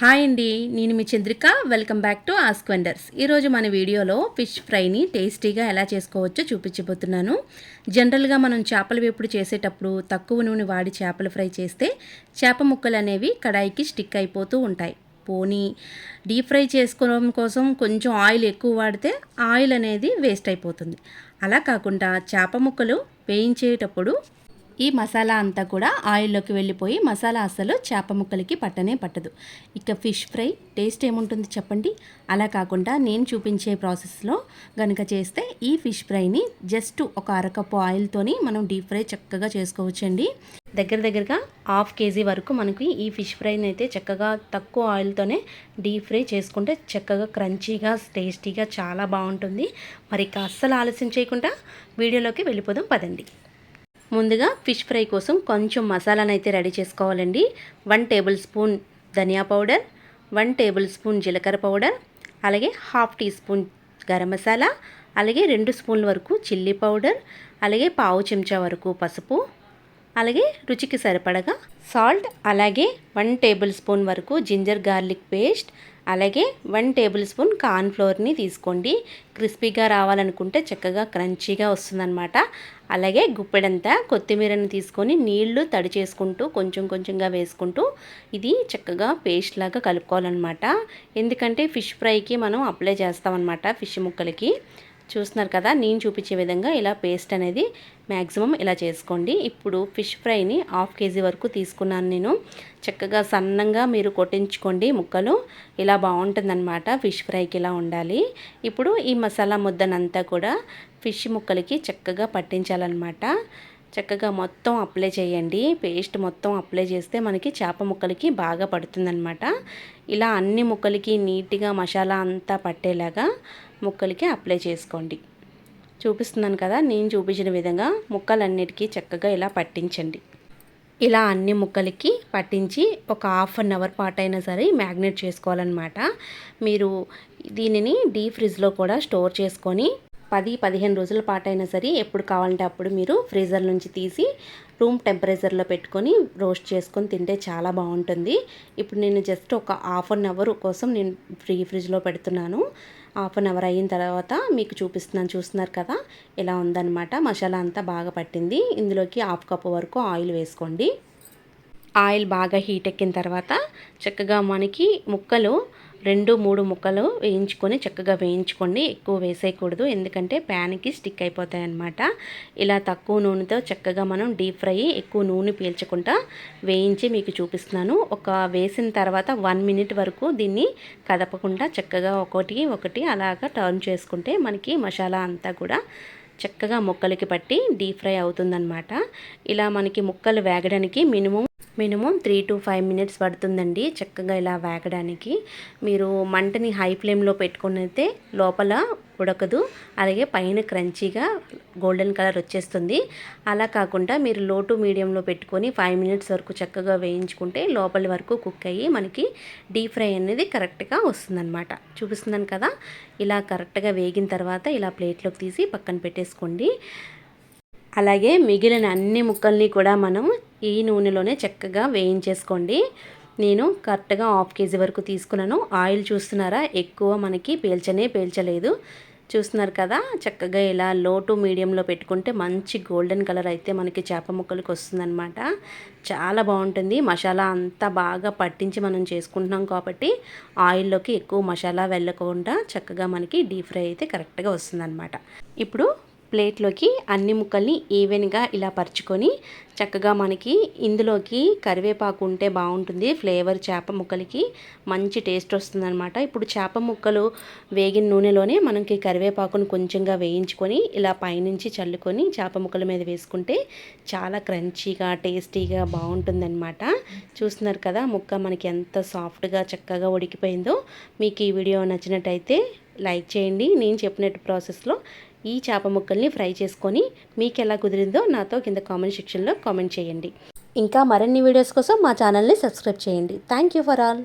Hi అండి నేను మీ Chandrika. Welcome back to ask vendors ఈరోజు మన వీడియోలో ఫిష్ ఫ్రైని టేస్టీగా ఎలా చేసుకోవచ్చో చూపించబోతున్నాను. జనరల్గా మనం చేపల వేపుడు చేసేటప్పుడు తక్కువ నూనె వాడి చేపల ఫ్రై చేస్తే చేప ముక్కలు అనేవి కడాయికి స్టిక్ అయిపోతూ ఉంటాయి. పోనీ డీప్ ఫ్రై చేసుకోవడం కోసం కొంచెం ఆయిల్ ఎక్కువ వాడితే ఆయిల్ అనేది వేస్ట్ అయిపోతుంది. అలా కాకుండా చేప ముక్కలు వేయించేటప్పుడు ఈ మసాలా అంతా కూడా ఆయిల్లోకి వెళ్ళిపోయి మసాలా అసలు చేప ముక్కలకి పట్టనే పట్టదు. ఇక ఫిష్ ఫ్రై టేస్ట్ ఏముంటుంది చెప్పండి? అలా కాకుండా నేను చూపించే ప్రాసెస్లో గనుక చేస్తే ఈ ఫిష్ ఫ్రైని జస్ట్ ఒక అరకప్పు ఆయిల్తోని మనం డీప్ ఫ్రై చక్కగా చేసుకోవచ్చండి. దగ్గర దగ్గరగా హాఫ్ కేజీ వరకు మనకి ఈ ఫిష్ ఫ్రైని అయితే చక్కగా తక్కువ ఆయిల్తోనే డీప్ ఫ్రై చేసుకుంటే చక్కగా క్రంచీగా టేస్టీగా చాలా బాగుంటుంది. మరి అస్సలు ఆలస్యం చేయకుండా వీడియోలోకి వెళ్ళిపోదాం పదండి. ముందుగా ఫిష్ ఫ్రై కోసం కొంచెం మసాలాను అయితే రెడీ చేసుకోవాలండి. వన్ టేబుల్ స్పూన్ ధనియా పౌడర్ వన్ టేబుల్ స్పూన్ జీలకర్ర పౌడర్ అలాగే half teaspoon garam masala అలాగే రెండు స్పూన్ల వరకు చిల్లీ పౌడర్ అలాగే పావు చెంచా వరకు పసుపు అలాగే రుచికి సరిపడగా సాల్ట్ అలాగే వన్ టేబుల్ స్పూన్ వరకు జింజర్ గార్లిక్ పేస్ట్ అలాగే వన్ టేబుల్ స్పూన్ కార్న్ ఫ్లోర్ని తీసుకోండి. క్రిస్పీగా రావాలనుకుంటే చక్కగా క్రంచీగా వస్తుందన్నమాట. అలాగే గుప్పెడంతా కొత్తిమీరని తీసుకొని నీళ్ళు తడి చేసుకుంటూ కొంచెం కొంచెంగా వేసుకుంటూ ఇది చక్కగా పేస్ట్ లాగా కలుపుకోవాలన్నమాట. ఎందుకంటే ఫిష్ ఫ్రైకి మనం అప్లై చేస్తామన్నమాట ఫిష్ ముక్కలకి. చూస్తున్నారు కదా నేను చూపించే విధంగా ఇలా పేస్ట్ అనేది మ్యాక్సిమం ఇలా చేసుకోండి. ఇప్పుడు ఫిష్ ఫ్రైని హాఫ్ కేజీ వరకు తీసుకున్నాను నేను. చక్కగా సన్నంగా మీరు కొట్టించుకోండి ముక్కలు. ఇలా బాగుంటుందన్నమాట ఫిష్ ఫ్రైకి ఇలా ఉండాలి. ఇప్పుడు ఈ మసాలా ముద్దనంతా కూడా ఫిష్ ముక్కలకి చక్కగా పట్టించాలన్నమాట. చక్కగా మొత్తం అప్లై చేయండి. పేస్ట్ మొత్తం అప్లై చేస్తే మనకి చేప ముక్కలకి బాగా పడుతుందన్నమాట. ఇలా అన్ని ముక్కలకి నీట్గా మసాలా అంతా పట్టేలాగా ముక్కలకి అప్లై చేసుకోండి. చూపిస్తున్నాను కదా నేను చూపించిన విధంగా ముక్కలన్నిటికీ చక్కగా ఇలా పట్టించండి. ఇలా అన్ని ముక్కలకి పట్టించి ఒక హాఫ్ అన్ అవర్ పాటు అయినా సరే మ్యాగ్నేట్ చేసుకోవాలన్నమాట. మీరు దీనిని డీ ఫ్రిడ్జ్లో కూడా స్టోర్ చేసుకొని పది పదిహేను రోజుల పాటు అయినా సరే ఎప్పుడు కావాలంటే అప్పుడు మీరు ఫ్రీజర్ నుంచి తీసి రూమ్ టెంపరేచర్లో పెట్టుకొని రోస్ట్ చేసుకొని తింటే చాలా బాగుంటుంది. ఇప్పుడు నేను జస్ట్ ఒక హాఫ్ అన్ అవర్ కోసం నేను ఫ్రీ ఫ్రిడ్జ్లో పెడుతున్నాను. హాఫ్ అన్ అవర్ అయిన తర్వాత మీకు చూపిస్తున్నాను. చూస్తున్నారు కదా? ఇలా ఉందన్నమాట. మసాలా అంతా బాగా పట్టింది. ఇందులోకి హాఫ్ కప్ వరకు ఆయిల్ వేసుకోండి. ఆయిల్ బాగా హీట్ ఎక్కిన తర్వాత చక్కగా మనకి ముక్కలు రెండు మూడు ముక్కలు వేయించుకొని చక్కగా వేయించుకోండి ఎక్కువ వేసేయకూడదు. ఎందుకంటే ప్యాన్కి స్టిక్ అయిపోతాయి అన్నమాట ఇలా తక్కువ నూనెతో చక్కగా మనం డీప్ ఫ్రై ఎక్కువ నూనె పీల్చకుండా వేయించి మీకు చూపిస్తున్నాను. ఒక వేసిన తర్వాత వన్ మినిట్ వరకు దీన్ని కదపకుండా చక్కగా ఒకటి ఒకటి అలాగా టర్న్ చేసుకుంటే మనకి మసాలా అంతా కూడా చక్కగా ముక్కలకి పట్టి డీప్ ఫ్రై అవుతుందన్నమాట. ఇలా మనకి ముక్కలు వేగడానికి minimum minimum three to five minutes పడుతుందండి చక్కగా ఇలా వేగడానికి. మీరు మంటని హై ఫ్లేమ్లో పెట్టుకునైతే లోపల ఉడకదు. అలాగే పైన క్రంచీగా గోల్డెన్ కలర్ వచ్చేస్తుంది. అలా కాకుండా మీరు లో టు మీడియంలో పెట్టుకొని ఫైవ్ మినిట్స్ వరకు చక్కగా వేయించుకుంటే లోపలి వరకు కుక్ అయ్యి మనకి డీప్ ఫ్రై అనేది కరెక్ట్గా వస్తుందన్నమాట. చూపిస్తున్నాను కదా? ఇలా కరెక్ట్గా వేగిన తర్వాత ఇలా ప్లేట్లోకి తీసి పక్కన పెట్టేసుకోండి. అలాగే మిగిలిన అన్ని ముక్కల్ని కూడా మనం ఈ నూనెలోనే చక్కగా వేయించేసుకోండి. నేను కరెక్ట్గా హాఫ్ కేజీ వరకు తీసుకున్నాను. ఆయిల్ చూస్తున్నారా? ఎక్కువ మనకి పీల్చనే పీల్చలేదు. చూస్తున్నారు కదా? చక్కగా ఇలా లో టు మీడియంలో పెట్టుకుంటే మంచి గోల్డెన్ కలర్ అయితే మనకి చేప ముక్కలకి వస్తుందన్నమాట. చాలా బాగుంటుంది. మసాలా అంతా బాగా పట్టించి మనం చేసుకుంటున్నాం కాబట్టి ఆయిల్లోకి ఎక్కువ మసాలా వెళ్ళకుండా చక్కగా మనకి డీప్ ఫ్రై అయితే కరెక్ట్గా వస్తుందన్నమాట. ఇప్పుడు ప్లేట్లోకి అన్ని ముక్కల్ని ఈవెన్గా ఇలా పరుచుకొని చక్కగా మనకి ఇందులోకి కరివేపాకు ఉంటే బాగుంటుంది. ఫ్లేవర్ చేప ముక్కలకి మంచి టేస్ట్ వస్తుందన్నమాట. ఇప్పుడు చేప ముక్కలు వేగిన నూనెలోనే మనకి కరివేపాకును కొంచెంగా వేయించుకొని ఇలా పైనుంచి చల్లుకొని చేప ముక్కల మీద వేసుకుంటే చాలా క్రంచీగా టేస్టీగా బాగుంటుందన్నమాట. చూస్తున్నారు కదా ముక్క మనకి ఎంత సాఫ్ట్గా చక్కగా ఉడికిపోయిందో. మీకు ఈ వీడియో నచ్చినట్టయితే లైక్ చేయండి. నేను చెప్పినట్టు ప్రాసెస్లో ఈ చేప ముక్కల్ని ఫ్రై చేసుకొని మీకు ఎలా కుదిరిందో నాతో కింద కామెంట్ సెక్షన్లో కామెంట్ చేయండి. ఇంకా మరిన్ని వీడియోస్ కోసం మా ఛానల్ని సబ్స్క్రైబ్ చేయండి. Thank you for all.